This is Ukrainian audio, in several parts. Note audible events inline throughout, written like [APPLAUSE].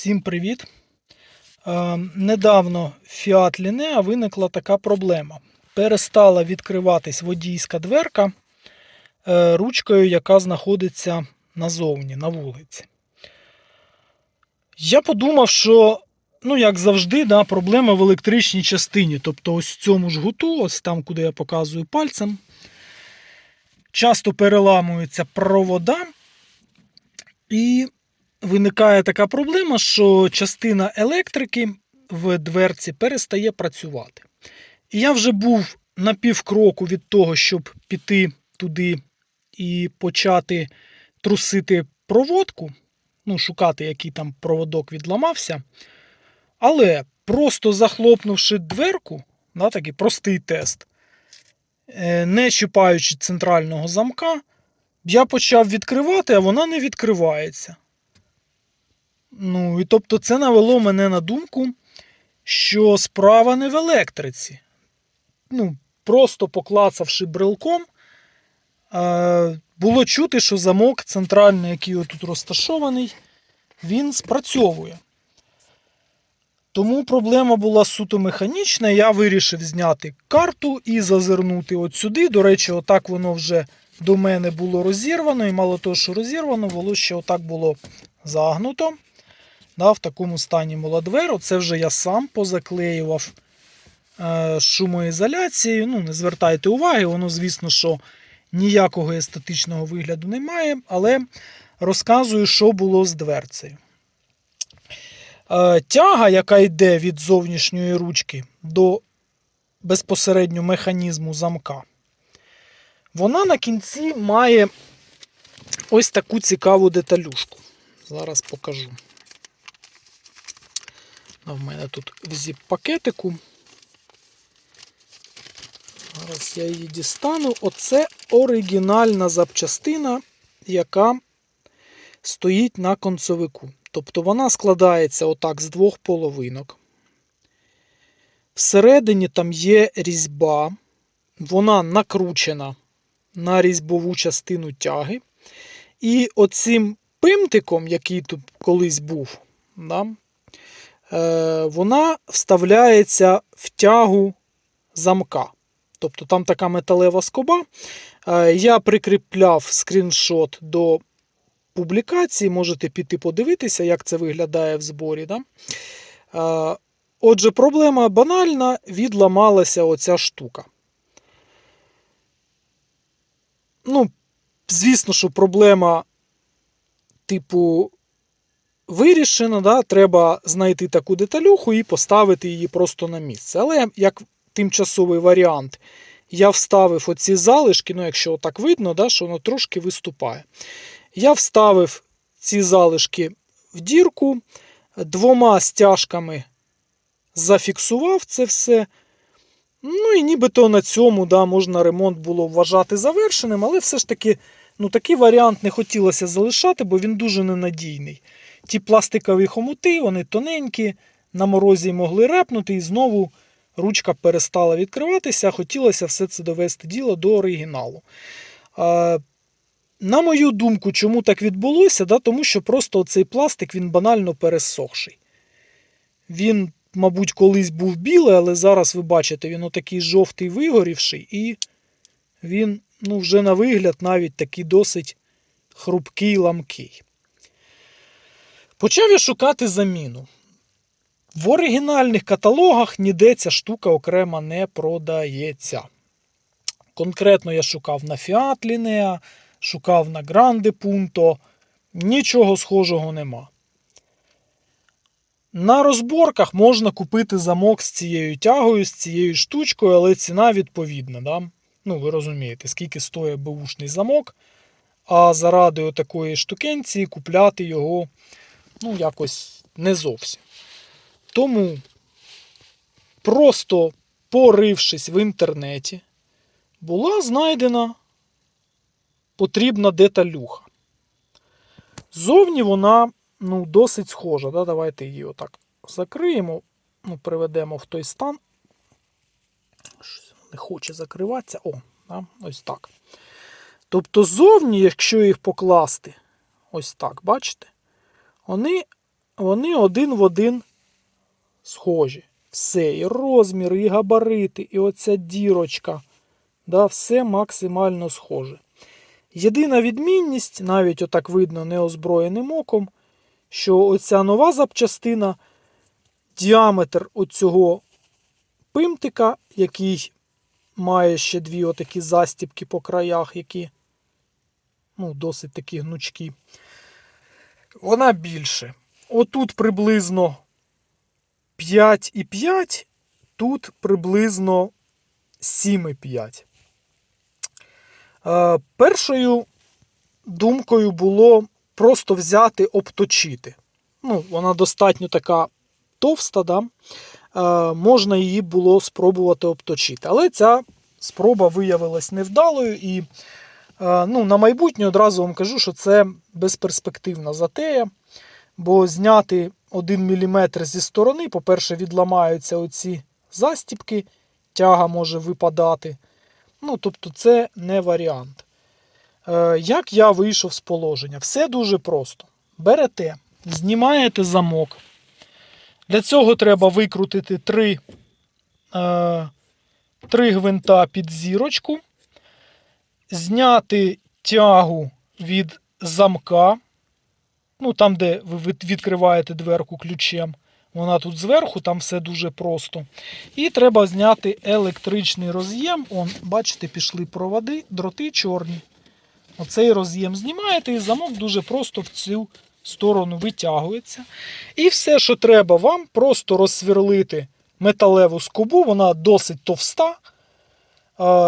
Всім привіт! Е, недавно в Fiat Linea виникла така проблема. Перестала відкриватись водійська дверка е, ручкою, яка знаходиться назовні, на вулиці. Я подумав, що, ну, як завжди, да, проблема в електричній частині. Тобто, ось в цьому жгуту, ось там, куди я показую пальцем, часто переламуються провода. І виникає така проблема, що частина електрики в дверці перестає працювати. І я вже був на півкроку від того, щоб піти туди і почати трусити проводку, ну, шукати, який там проводок відламався. Але просто захлопнувши дверку, да, такий простий тест, е, не чіпаючи центрального замка, я почав відкривати, а вона не відкривається. Ну, і тобто це навело мене на думку, що справа не в електриці. Ну, просто поклацавши брелком, е, було чути, що замок центральний, який отут розташований, він спрацьовує. Тому проблема була суто механічна. Я вирішив зняти карту і зазирнути от сюди. До речі, отак воно вже до мене було розірвано. І мало того, що розірвано, воно ще отак було загнуто. Да, в такому стані молодверу. Це вже я сам позаклеював е, шумоізоляцією. Ну, не звертайте уваги, воно, звісно, що ніякого естетичного вигляду немає, але розказую, що було з дверцею. Е, тяга, яка йде від зовнішньої ручки до безпосередньо механізму замка, вона на кінці має ось таку цікаву деталюшку. Зараз покажу. В мене тут в зіп-пакетику. Зараз я її дістану. Оце оригінальна запчастина, яка стоїть на концовику. Тобто вона складається отак з двох половинок. Всередині там є різьба, вона накручена на різьбову частину тяги. І оцим пимтиком, який тут колись був, да, вона вставляється в тягу замка. Тобто там така металева скоба. Е, я прикріпляв скріншот до публікації, можете піти подивитися, як це виглядає в зборі. Да? Е, Отже, проблема банальна, відламалася оця штука. Ну, звісно, що проблема, типу, вирішена. Да? Треба знайти таку деталюху і поставити її просто на місце. Але як тимчасовий варіант, я вставив оці залишки, ну, якщо так видно, да, що воно трошки виступає. Я вставив ці залишки в дірку, двома стяжками зафіксував це все. Ну і нібито на цьому да, можна ремонт було вважати завершеним, але все ж таки ну, такий варіант не хотілося залишати, бо він дуже ненадійний. Ті пластикові хомути, вони тоненькі, на морозі могли репнути, і знову ручка перестала відкриватися. Хотілося все це довести діло до оригіналу. На мою думку, чому так відбулося? Да, Тому що просто цей пластик він банально пересохший. Він мабуть, колись був білий, але зараз ви бачите, він отакий жовтий вигорівший, і він ну, вже на вигляд навіть такий досить хрупкий ламкий. Почав я шукати заміну. В оригінальних каталогах ніде ця штука окремо не продається. Конкретно я шукав на Fiat Linea, шукав на Grande Punto. Нічого схожого нема. На розборках можна купити замок з цією тягою, з цією штучкою, але ціна відповідна. Да? Ну, ви розумієте, скільки стоїть бушний замок, а заради такої штукенції купляти його ну, якось не зовсім. Тому, просто порившись в інтернеті, була знайдена потрібна деталюха. Зовні вона ну, досить схожа. Да? Давайте її отак закриємо, ну, приведемо в той стан. Щось Не хоче закриватися. О, да? ось так. Тобто, зовні, якщо їх покласти, ось так, бачите, вони вони один в один схожі. Все, і розмір, і габарити, і оця дірочка. Да, все максимально схоже. Єдина відмінність, навіть отак видно неозброєним оком, що оця нова запчастина, діаметр оцього пимтика, який має ще дві отакі застіпки по краях, які ну, досить такі гнучкі, вона більше. Отут приблизно 5,5, тут приблизно 7,5. Е, першою думкою було просто взяти, обточити. Ну, вона достатньо така товста, да? Е, можна її було спробувати обточити. Але ця спроба виявилась невдалою, і е, ну, на майбутнє одразу вам кажу, що це безперспективна затея. Бо зняти 1 мм зі сторони, по-перше, відламаються оці застіпки, тяга може випадати. Ну, тобто, це не варіант. Е, як я вийшов з положення? Все дуже просто. Берете, знімаєте замок. Для цього треба викрутити три, е, три гвинта під зірочку, зняти тягу від замка. Ну, там, де ви відкриваєте дверку ключем. Вона тут зверху, там все дуже просто. І треба зняти електричний роз'єм. Он, бачите, пішли проводи, дроти чорні. Оцей роз'єм знімаєте, і замок дуже просто в цю сторону витягується. І все, що треба вам, просто розсверлити металеву скобу, вона досить товста.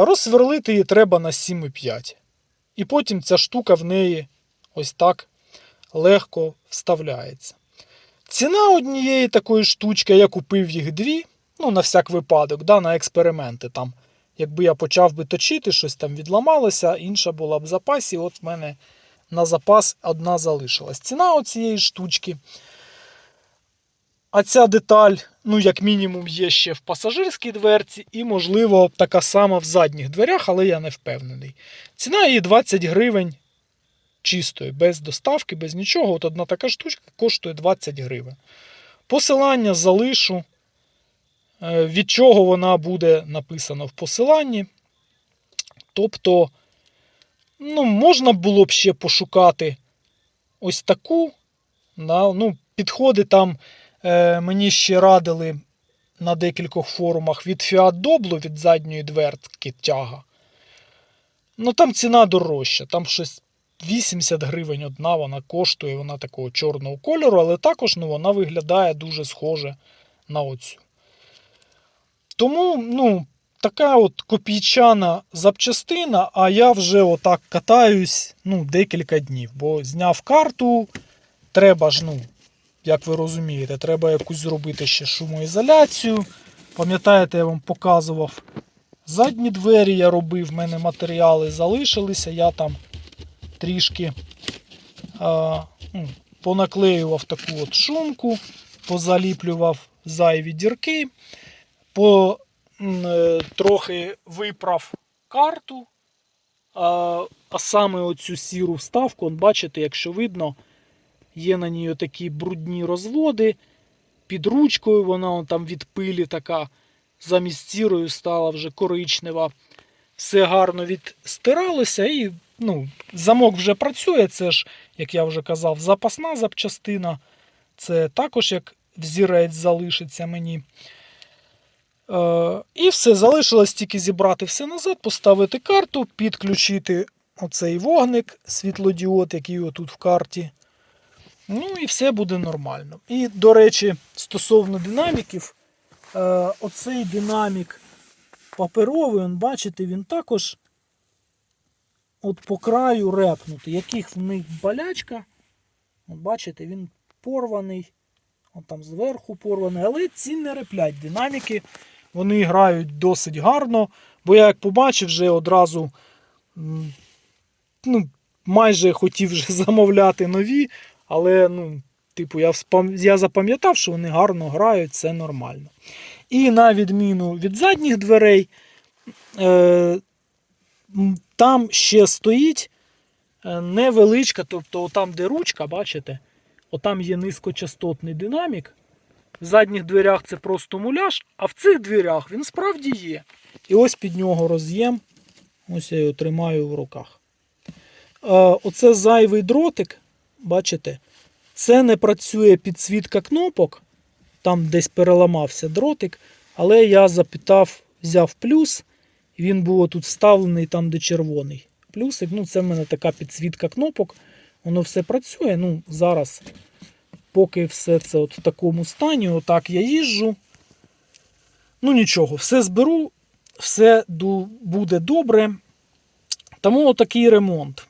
Розсверлити її треба на 7,5. І потім ця штука в неї ось так легко вставляється. Ціна однієї такої штучки, я купив їх дві, ну, на всяк випадок, да, на експерименти. там. Якби я почав би точити, щось там відламалося, інша була б в запасі. От в мене на запас одна залишилась. Ціна оцієї штучки. А ця деталь, ну, як мінімум, є ще в пасажирській дверці, і, можливо, така сама в задніх дверях, але я не впевнений. Ціна її 20 гривень чистої, без доставки, без нічого. От одна така штучка коштує 20 гривень. Посилання залишу. Е, Від чого вона буде написано в посиланні. Тобто, ну, можна було б ще пошукати ось таку. Да, ну, Підходи там е, мені ще радили на декількох форумах від Fiat Doblo від задньої дверки тяга. Ну там ціна дорожча, там щось 80 гривень одна вона коштує, вона такого чорного кольору, але також ну, вона виглядає дуже схоже на оцю. Тому, ну, така от копійчана запчастина, а я вже отак катаюсь ну, декілька днів, бо зняв карту, треба ж, ну, як ви розумієте, треба якусь зробити ще шумоізоляцію. Пам'ятаєте, я вам показував задні двері, я робив, в мене матеріали залишилися, я там трішки а, ну, понаклеював таку от шумку, позаліплював зайві дірки, по, трохи виправ карту, а, а саме оцю сіру вставку, он, бачите, якщо видно, є на ній такі брудні розводи. Під ручкою вона он, там від пилі така замість сірою стала вже коричнева. Все гарно відстиралося і ну, замок вже працює. Це ж, як я вже казав, запасна запчастина. Це також як взірець залишиться мені. Е, і все, залишилось тільки зібрати все назад, поставити карту, підключити оцей вогник, світлодіод, який отут в карті. Ну і все буде нормально. І, до речі, стосовно динаміків, е, оцей динамік паперовий, он, бачите, він також от по краю репнутий. Яких в них болячка. От бачите, він порваний. От там зверху порваний. Але ці не реплять. Динаміки вони грають досить гарно. Бо я як побачив, вже одразу ну, майже хотів вже [LAUGHS] замовляти нові. Але, ну, типу, я, я запам'ятав, що вони гарно грають, це нормально. І на відміну від задніх дверей, е, там ще стоїть е, невеличка, тобто там, де ручка, бачите, отам є низькочастотний динамік. В задніх дверях це просто муляж, а в цих дверях він справді є. І ось під нього роз'єм. Ось я його тримаю в руках. Оце зайвий дротик, бачите, це не працює підсвітка кнопок. Там десь переламався дротик, але я запитав, взяв плюс, і він був тут вставлений там, де червоний. Плюсик, ну це в мене така підсвітка кнопок. Воно все працює. Ну, зараз, поки все це от в такому стані, отак я їжджу. Ну нічого, все зберу, все буде добре. Тому отакий ремонт.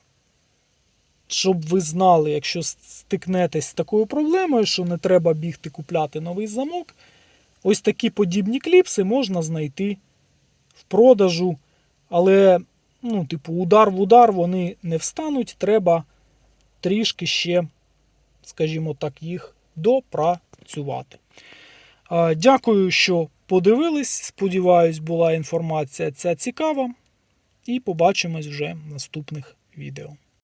Щоб ви знали, якщо стикнетесь з такою проблемою, що не треба бігти купляти новий замок, ось такі подібні кліпси можна знайти в продажу. Але, ну, типу, удар в удар вони не встануть, треба трішки ще, скажімо так, їх допрацювати. Дякую, що подивились. Сподіваюсь, була інформація ця цікава. І побачимось вже в наступних відео.